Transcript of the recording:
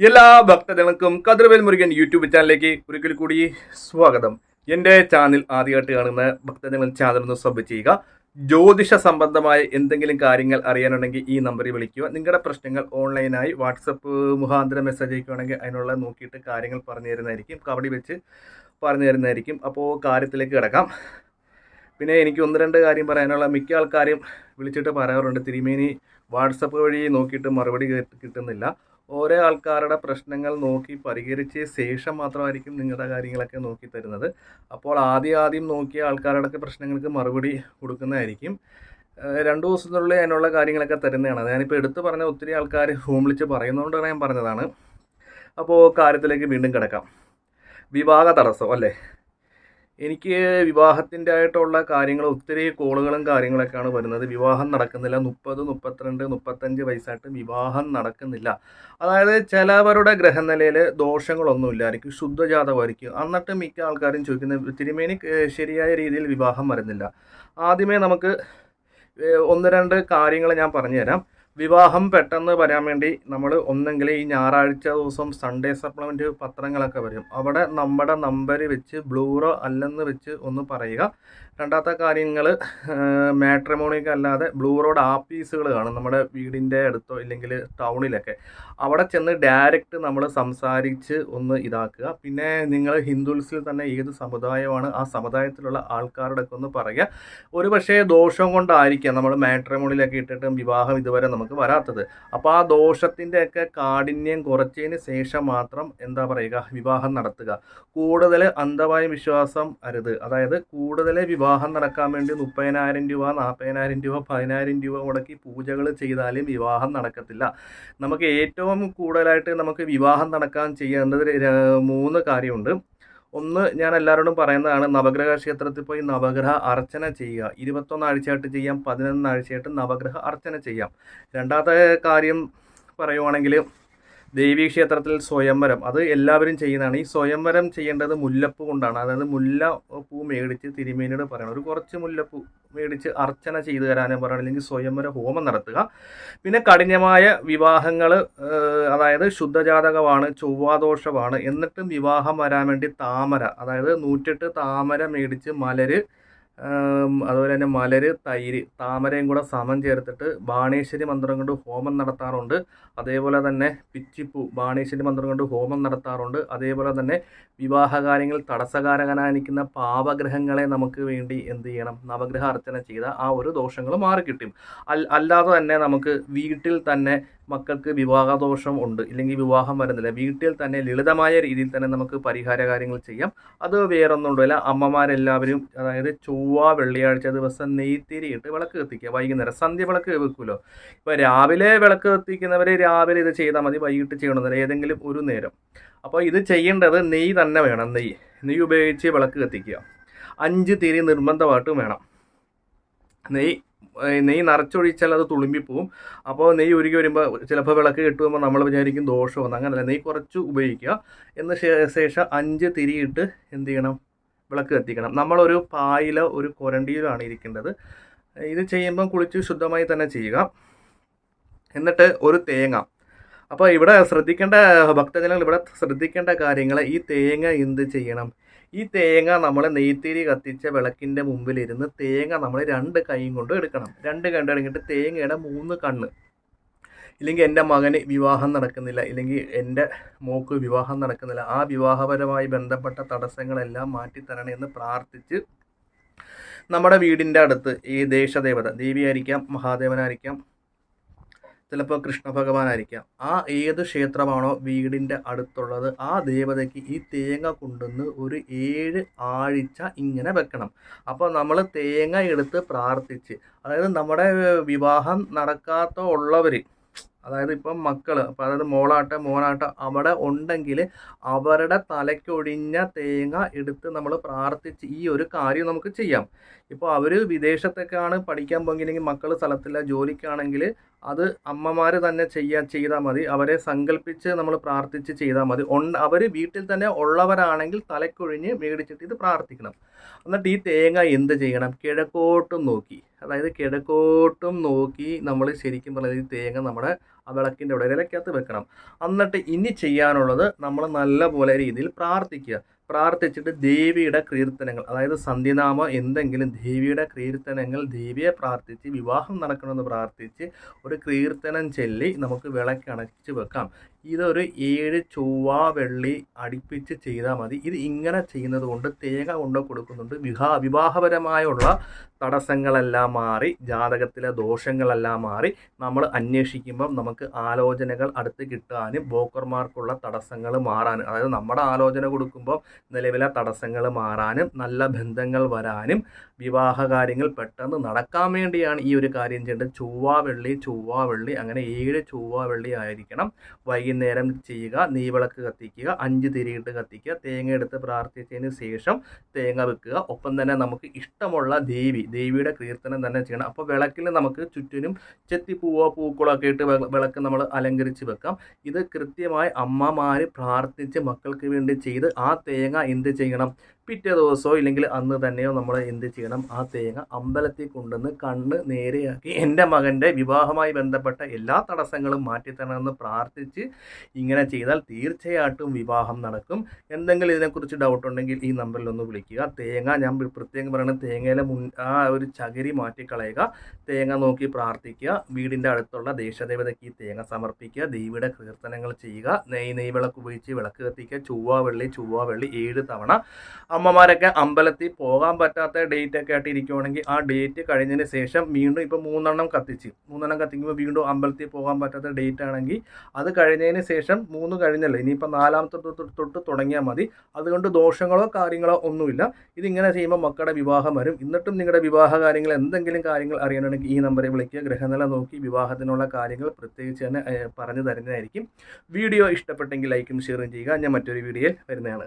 എല്ലാ ഭക്തജനങ്ങൾക്കും കതിർവേൽ മുരുകൻ യൂട്യൂബ് ചാനലിലേക്ക് ഒരിക്കൽ കൂടി സ്വാഗതം. എന്റെ ചാനൽ ആദ്യമായിട്ട് കാണുന്ന ഭക്തജനങ്ങൾ ചാനൽ ഒന്ന് സബ് ചെയ്യുക. ജ്യോതിഷ സംബന്ധമായ എന്തെങ്കിലും കാര്യങ്ങൾ അറിയാനുണ്ടെങ്കിൽ ഈ നമ്പറിൽ വിളിക്കുക. നിങ്ങളുടെ പ്രശ്നങ്ങൾ ഓൺലൈനായി വാട്സപ്പ് മുഖാന്തരം മെസ്സേജ് അയക്കുകയാണെങ്കിൽ അതിനുള്ള നോക്കിയിട്ട് കാര്യങ്ങൾ പറഞ്ഞു തരുന്നതായിരിക്കും. കബഡി വെച്ച് പറഞ്ഞു തരുന്നതായിരിക്കും. അപ്പോൾ കാര്യത്തിലേക്ക് കിടക്കാം. പിന്നെ എനിക്ക് ഒന്ന് രണ്ട് കാര്യം പറയാനുള്ള മിക്ക ആൾക്കാരും വിളിച്ചിട്ട് പറയാറുണ്ട്. തിരുമേനി വാട്സപ്പ് വഴി നോക്കിയിട്ട് മറുപടി കിട്ടുന്നില്ല. ഓരോ ആൾക്കാരുടെ പ്രശ്നങ്ങൾ നോക്കി പരിഹരിച്ച ശേഷം മാത്രമായിരിക്കും നിങ്ങളുടെ കാര്യങ്ങളൊക്കെ നോക്കി തരുന്നത്. അപ്പോൾ ആദ്യം ആദ്യം നോക്കിയ ആൾക്കാരുടെ പ്രശ്നങ്ങൾക്ക് മറുപടി കൊടുക്കുന്നതായിരിക്കും. രണ്ടു ദിവസത്തിനുള്ളിൽ അതിനുള്ള കാര്യങ്ങളൊക്കെ തരുന്നതാണ്. ഞാനിപ്പോൾ എടുത്തു പറഞ്ഞ ഒത്തിരി ആൾക്കാർ ഹോം വിളിച്ച് പറയുന്നതുകൊണ്ടാണ് ഞാൻ പറഞ്ഞതാണ്. അപ്പോൾ കാര്യത്തിലേക്ക് വീണ്ടും കിടക്കാം. വിവാഹ തടസ്സം അല്ലേ? എനിക്ക് വിവാഹത്തിന്റെ ആയിട്ടുള്ള കാര്യങ്ങൾ ഒത്തിരി കോളുകളും കാര്യങ്ങളൊക്കെയാണ് വരുന്നത്. വിവാഹം നടക്കുന്നില്ല. മുപ്പത് മുപ്പത്തിരണ്ട് മുപ്പത്തഞ്ച് വയസ്സായിട്ട് വിവാഹം നടക്കുന്നില്ല. അതായത് ചിലവരുടെ ഗ്രഹനിലയിൽ ദോഷങ്ങളൊന്നുമില്ലായിരിക്കും. ശുദ്ധജാതമായിരിക്കും. എന്നിട്ട് മിക്ക ആൾക്കാരും ചോദിക്കുന്നത് തിരുമേനി ശരിയായ രീതിയിൽ വിവാഹം വരുന്നില്ല. ആദ്യമേ നമുക്ക് ഒന്ന് രണ്ട് കാര്യങ്ങൾ ഞാൻ പറഞ്ഞുതരാം. വിവാഹം പെട്ടെന്ന് വരാൻ വേണ്ടി നമ്മൾ ഒന്നെങ്കിൽ ഈ ഞായറാഴ്ച ദിവസം സൺഡേ സപ്ലിമെന്റ് പത്രങ്ങളൊക്കെ വരും. അവിടെ നമ്മുടെ നമ്പർ വെച്ച് ബ്ലൂറോ അല്ലെന്ന് വെച്ച് ഒന്ന് പറയുക. രണ്ടാമത്തെ കാര്യങ്ങൾ മാട്രിമോണിക്ക് അല്ലാതെ ബ്ലൂ റോഡ് ആപ്പീസുകൾ കാണും. നമ്മുടെ വീടിന്റെ അടുത്തോ ഇല്ലെങ്കിൽ ടൗണിലൊക്കെ. അവിടെ ചെന്ന് ഡയറക്റ്റ് നമ്മൾ സംസാരിച്ച് ഒന്ന് ഇതാക്കുക. പിന്നെ നിങ്ങൾ ഹിന്ദുസിൽ തന്നെ ഏത് സമുദായമാണ് ആ സമുദായത്തിലുള്ള ആൾക്കാരുടെ ഒക്കെ ഒന്ന് പറയുക. ഒരു പക്ഷേ ദോഷം കൊണ്ടായിരിക്കാം നമ്മൾ മാട്രിമോണിലൊക്കെ ഇട്ടിട്ടും വിവാഹം ഇതുവരെ നമുക്ക് വരാത്തത്. അപ്പോൾ ആ ദോഷത്തിന്റെ ഒക്കെ കാഠിന്യം കുറച്ചതിന് ശേഷം മാത്രം എന്താ പറയുക? വിവാഹം നടത്തുക. കൂടുതൽ അന്ധമായ വിശ്വാസം അരുത്. അതായത് കൂടുതൽ വിവാഹം നടക്കാൻ വേണ്ടി മുപ്പതിനായിരം രൂപ നാൽപ്പതിനായിരം രൂപ പതിനായിരം രൂപ മുടക്കി പൂജകൾ ചെയ്താലും വിവാഹം നടക്കത്തില്ല. നമുക്ക് ഏറ്റവും കൂടുതലായിട്ട് നമുക്ക് വിവാഹം നടക്കാൻ ചെയ്യേണ്ടത് മൂന്ന് കാര്യമുണ്ട്. ഒന്ന് ഞാൻ എല്ലാവരോടും പറയുന്നതാണ് നവഗ്രഹ ക്ഷേത്രത്തിൽ പോയി നവഗ്രഹ അർച്ചന ചെയ്യുക. ഇരുപത്തൊന്ന് ആഴ്ചയായിട്ട് ചെയ്യാം പതിനൊന്ന് ആഴ്ചയായിട്ട് നവഗ്രഹ അർച്ചന ചെയ്യാം. രണ്ടാമത്തെ കാര്യം പറയുവാണെങ്കിൽ ദേവീ ക്ഷേത്രത്തിൽ സ്വയംവരം. അത് എല്ലാവരും ചെയ്യുന്നതാണ്. ഈ സ്വയംവരം ചെയ്യേണ്ടത് മുല്ലപ്പൂ കൊണ്ടാണ്. അതായത് മുല്ല പൂ മേടിച്ച് തിരുമേനിയോട് പറയണം. ഒരു കുറച്ച് മുല്ലപ്പൂ മേടിച്ച് അർച്ചന ചെയ്തു തരാനും പറയണം. അല്ലെങ്കിൽ സ്വയംവര ഹോമം നടത്തുക. പിന്നെ കഠിനമായ വിവാഹങ്ങൾ അതായത് ശുദ്ധജാതകമാണ് ചൊവ്വാദോഷമാണ്. എന്നിട്ടും വിവാഹം വരാൻ വേണ്ടി താമര അതായത് നൂറ്റെട്ട് താമര മേടിച്ച് മലര് അതുപോലെ തന്നെ മലര് തൈര് താമരയും കൂടെ സമം ചേർത്തിട്ട് ബാണേശ്വരി മന്ത്രം കൊണ്ട് ഹോമം നടത്താറുണ്ട്. അതേപോലെ തന്നെ പിച്ചിപ്പൂ ബാണേശ്വരി മന്ത്രം കൊണ്ട് ഹോമം നടത്താറുണ്ട്. അതേപോലെ തന്നെ വിവാഹകാര്യങ്ങൾ തടസ്സകാരകനായിരിക്കുന്ന പാപഗ്രഹങ്ങളെ നമുക്ക് വേണ്ടി എന്ത് ചെയ്യണം? നവഗ്രഹ അർച്ചന ചെയ്ത ആ ഒരു ദോഷങ്ങൾ മാറിക്കിട്ടും. അല്ലാതെ തന്നെ നമുക്ക് വീട്ടിൽ തന്നെ മക്കൾക്ക് വിവാഹദോഷം ഉണ്ട് ഇല്ലെങ്കിൽ വിവാഹം വരുന്നില്ല. വീട്ടിൽ തന്നെ ലളിതമായ രീതിയിൽ തന്നെ നമുക്ക് പരിഹാര കാര്യങ്ങൾ ചെയ്യാം. അത് വേറൊന്നുമില്ല അമ്മമാരെല്ലാവരും അതായത് ചൊവ്വ വെള്ളിയാഴ്ച ദിവസം നെയ്ത്തിരി ഇട്ട് വിളക്ക് കത്തിക്കുക. വൈകുന്നേരം സന്ധ്യ വിളക്ക് വെക്കുമല്ലോ. ഇപ്പോൾ രാവിലെ വിളക്ക് കത്തിക്കുന്നവർ രാവിലെ ഇത് ചെയ്താൽ മതി വൈകിട്ട് ചെയ്യണമെന്നില്ല. ഏതെങ്കിലും ഒരു നേരം. അപ്പോൾ ഇത് ചെയ്യേണ്ടത് നെയ്യ് തന്നെ വേണം. നെയ്യ്. നെയ്യ് ഉപയോഗിച്ച് വിളക്ക് കത്തിക്കുക. അഞ്ച് തിരി നിർബന്ധമായിട്ടും വേണം. നെയ്യ് നെയ്യ് നിറച്ചൊഴിച്ചാൽ അത് തുളുമ്പിപ്പോവും. അപ്പോൾ നെയ്യ് ഉരുകി വരുമ്പോൾ ചിലപ്പോൾ വിളക്ക് കിട്ടുമ്പോൾ നമ്മൾ വിചാരിക്കും ദോഷമെന്ന് അങ്ങനല്ല. നെയ്യ് കുറച്ച് ഉപയോഗിക്കുക. എന്ന ശേഷം അഞ്ച് തിരിയിട്ട് എന്ത് ചെയ്യണം? വിളക്ക് കത്തിക്കണം. നമ്മളൊരു പായിലോ ഒരു കൊരണ്ടിയിലാണ് ഇരിക്കേണ്ടത്. ഇത് ചെയ്യുമ്പം കുളിച്ച് ശുദ്ധമായി തന്നെ ചെയ്യുക. എന്നിട്ട് ഒരു തേങ്ങ. അപ്പോൾ ഇവിടെ ശ്രദ്ധിക്കേണ്ട ഭക്തജനങ്ങൾ ഇവിടെ ശ്രദ്ധിക്കേണ്ട കാര്യങ്ങൾ ഈ തേങ്ങ എന്ത് ചെയ്യണം? ഈ തേങ്ങ നമ്മൾ നെയ്ത്തിരി കത്തിച്ച വിളക്കിന്റെ മുമ്പിലിരുന്ന് തേങ്ങ നമ്മൾ രണ്ട് കൈയും കൊണ്ട് എടുക്കണം. രണ്ട് കണ്ട് എടുക്കിയിട്ട് തേങ്ങയുടെ മൂന്ന് കണ്ണ്. ഇല്ലെങ്കിൽ എന്റെ മകന് വിവാഹം നടക്കുന്നില്ല. ഇല്ലെങ്കിൽ എന്റെ മോക്ക് വിവാഹം നടക്കുന്നില്ല. ആ വിവാഹപരമായി ബന്ധപ്പെട്ട തടസ്സങ്ങളെല്ലാം മാറ്റിത്തരണമെന്ന് പ്രാർത്ഥിച്ച് നമ്മുടെ വീടിന്റെ അടുത്ത് ഈ ദേശദേവത ദേവിയായിരിക്കാം മഹാദേവനായിരിക്കാം ചിലപ്പോൾ കൃഷ്ണ ഭഗവാനായിരിക്കാം ആ ഏത് ക്ഷേത്രമാണോ വീടിന്റെ അടുത്തുള്ളത് ആ ദേവതയ്ക്ക് ഈ തേങ്ങ കൊണ്ടുവന്ന് ഒരു ഏഴ് ആഴ്ച ഇങ്ങനെ വെക്കണം. അപ്പോൾ നമ്മൾ തേങ്ങ എടുത്ത് പ്രാർത്ഥിച്ച് അതായത് നമ്മുടെ വിവാഹം നടക്കാത്ത ഉള്ളവർ അതായത് ഇപ്പം മക്കൾ അപ്പോൾ അതായത് മോളാട്ടെ മോനാട്ടെ അവിടെ ഉണ്ടെങ്കിൽ അവരുടെ തലയ്ക്കൊഴിഞ്ഞ തേങ്ങ എടുത്ത് നമ്മൾ പ്രാർത്ഥിച്ച് ഈ ഒരു കാര്യം നമുക്ക് ചെയ്യാം. ഇപ്പോൾ അവർ വിദേശത്തേക്കാണ് പഠിക്കാൻ പോകുന്നില്ലെങ്കിൽ മക്കൾ സ്ഥലത്തില്ല ജോലിക്കാണെങ്കിൽ അത് അമ്മമാർ തന്നെ ചെയ്യാ ചെയ്താൽ മതി. അവരെ സങ്കല്പിച്ച് നമ്മൾ പ്രാർത്ഥിച്ച് ചെയ്താൽ മതി. അവർ വീട്ടിൽ തന്നെ ഉള്ളവരാണെങ്കിൽ തലക്കൊഴിഞ്ഞ് മേടിച്ചിട്ട് ഇത് പ്രാർത്ഥിക്കണം. എന്നിട്ട് ഈ തേങ്ങ എന്ത് ചെയ്യണം? കിഴക്കോട്ടും നോക്കി. അതായത് കിഴക്കോട്ടും നോക്കി നമ്മൾ ശരിക്കും പറഞ്ഞാൽ ഈ തേങ്ങ നമ്മുടെ ആ വിളക്കിന്റെ അവിടെ ഇലക്കകത്ത് വെക്കണം. എന്നിട്ട് ഇനി ചെയ്യാനുള്ളത് നമ്മൾ നല്ല പോലെ രീതിയിൽ പ്രാർത്ഥിക്കുക. പ്രാർത്ഥിച്ചിട്ട് ദേവിയുടെ കീർത്തനങ്ങൾ അതായത് സന്ധ്യനാമം എന്തെങ്കിലും ദേവിയുടെ കീർത്തനങ്ങൾ ദേവിയെ പ്രാർത്ഥിച്ച് വിവാഹം നടക്കണമെന്ന് പ്രാർത്ഥിച്ച് ഒരു കീർത്തനം ചൊല്ലി നമുക്ക് വിളക്കണച്ച് വെക്കാം. ഇതൊരു ഏഴ് ചൊവ്വ വെള്ളി അടുപ്പിച്ച് ചെയ്താൽ മതി. ഇത് ഇങ്ങനെ ചെയ്യുന്നത് കൊണ്ട് തേങ്ങ കൊണ്ട് കൊടുക്കുന്നുണ്ട്. വിവാഹ വിവാഹപരമായുള്ള തടസ്സങ്ങളെല്ലാം മാറി ജാതകത്തിലെ ദോഷങ്ങളെല്ലാം മാറി. നമ്മൾ അന്വേഷിക്കുമ്പം നമുക്ക് ആലോചനകൾ അടുത്ത് കിട്ടാനും ബ്രോക്കർമാർക്കുള്ള തടസ്സങ്ങൾ മാറാനും അതായത് നമ്മുടെ ആലോചന കൊടുക്കുമ്പോൾ നിലവിലെ തടസ്സങ്ങൾ മാറാനും നല്ല ബന്ധങ്ങൾ വരാനും വിവാഹ കാര്യങ്ങൾ പെട്ടെന്ന് നടക്കാൻ വേണ്ടിയാണ് ഈ ഒരു കാര്യം ചെയ്യേണ്ടത്. ചൊവ്വ വെള്ളി ചൊവ്വ വെള്ളി അങ്ങനെ ഏഴ് ചൊവ്വ വെള്ളി ആയിരിക്കണം. വൈകുന്നേരം ചെയ്യുക നെയ്വിളക്ക് കത്തിക്കുക അഞ്ച് തിരിയിട്ട് കത്തിക്കുക തേങ്ങ എടുത്ത് പ്രാർത്ഥിച്ചതിന് ശേഷം തേങ്ങ വെക്കുക. ഒപ്പം തന്നെ നമുക്ക് ഇഷ്ടമുള്ള ദേവി ദേവിയുടെ കീർത്തനം തന്നെ ചെയ്യണം. അപ്പോൾ വിളക്കിൽ നമുക്ക് ചുറ്റിനും ചെത്തിപ്പൂവോ പൂക്കളോ ഒക്കെ ഇട്ട് വിളക്ക് നമ്മൾ അലങ്കരിച്ച് വെക്കാം. ഇത് കൃത്യമായി അമ്മമാർ പ്രാർത്ഥിച്ച് മക്കൾക്ക് വേണ്ടി ചെയ്ത് ആ തേങ്ങ എന്ത് ചെയ്യണം? പിറ്റേ ദിവസമോ ഇല്ലെങ്കിൽ അന്ന് തന്നെയോ നമ്മൾ എന്ത് ചെയ്യണം? ആ തേങ്ങ അമ്പലത്തിൽ കൊണ്ടുവന്ന് കണ്ണ് നേരെയാക്കി എന്റെ മകന്റെ വിവാഹമായി ബന്ധപ്പെട്ട എല്ലാ തടസ്സങ്ങളും മാറ്റിത്തരണമെന്ന് പ്രാർത്ഥിച്ച് ഇങ്ങനെ ചെയ്താൽ തീർച്ചയായിട്ടും വിവാഹം നടക്കും. എന്തെങ്കിലും ഇതിനെക്കുറിച്ച് ഡൗട്ട് ഉണ്ടെങ്കിൽ ഈ നമ്പറിൽ ഒന്ന് വിളിക്കുക. തേങ്ങ ഞാൻ പ്രത്യേകം പറയുന്നത് തേങ്ങയിലെ മുൻ ആ ഒരു ചകിരി മാറ്റിക്കളയുക. തേങ്ങ നോക്കി പ്രാർത്ഥിക്കുക. വീടിന്റെ അടുത്തുള്ള ദേശദേവതയ്ക്ക് ഈ തേങ്ങ സമർപ്പിക്കുക. ദേവിയുടെ കീർത്തനങ്ങൾ ചെയ്യുക. നെയ് വിളക്ക് ഉപയോഗിച്ച് വിളക്ക് കത്തിക്കുക. ചൊവ്വ വെള്ളി ചൊവ്വ വെള്ളി ഏഴ് തവണ. അമ്മമാരൊക്കെ അമ്പലത്തിൽ പോകാൻ പറ്റാത്ത ഡേറ്റ് ഒക്കെ ആയിട്ട് ഇരിക്കുവാണെങ്കിൽ ആ ഡേറ്റ് കഴിഞ്ഞതിന് ശേഷം വീണ്ടും ഇപ്പോൾ മൂന്നെണ്ണം കത്തിച്ച്. മൂന്നെണ്ണം കത്തിക്കുമ്പോൾ വീണ്ടും അമ്പലത്തിൽ പോകാൻ പറ്റാത്ത ഡേറ്റ് ആണെങ്കിൽ അത് കഴിഞ്ഞതിന് ശേഷം മൂന്ന് കഴിഞ്ഞല്ലോ. ഇനിയിപ്പോൾ നാലാമത്തെ തൊട്ട് തുടങ്ങിയാൽ മതി. അതുകൊണ്ട് ദോഷങ്ങളോ കാര്യങ്ങളോ ഒന്നുമില്ല. ഇതിങ്ങനെ ചെയ്യുമ്പോൾ മക്കളുടെ വിവാഹം വരും. എന്നിട്ടും നിങ്ങളുടെ വിവാഹ കാര്യങ്ങൾ എന്തെങ്കിലും കാര്യങ്ങൾ അറിയണമെങ്കിൽ ഈ നമ്പറിൽ വിളിക്കുക. ഗ്രഹനില നോക്കി വിവാഹത്തിനുള്ള കാര്യങ്ങൾ പ്രത്യേകിച്ച് തന്നെ പറഞ്ഞു തരുന്നതായിരിക്കും. വീഡിയോ ഇഷ്ടപ്പെട്ടെങ്കിൽ ലൈക്കും ഷെയറും ചെയ്യുക. ഞാൻ മറ്റൊരു വീഡിയോയിൽ വരുന്നതാണ്.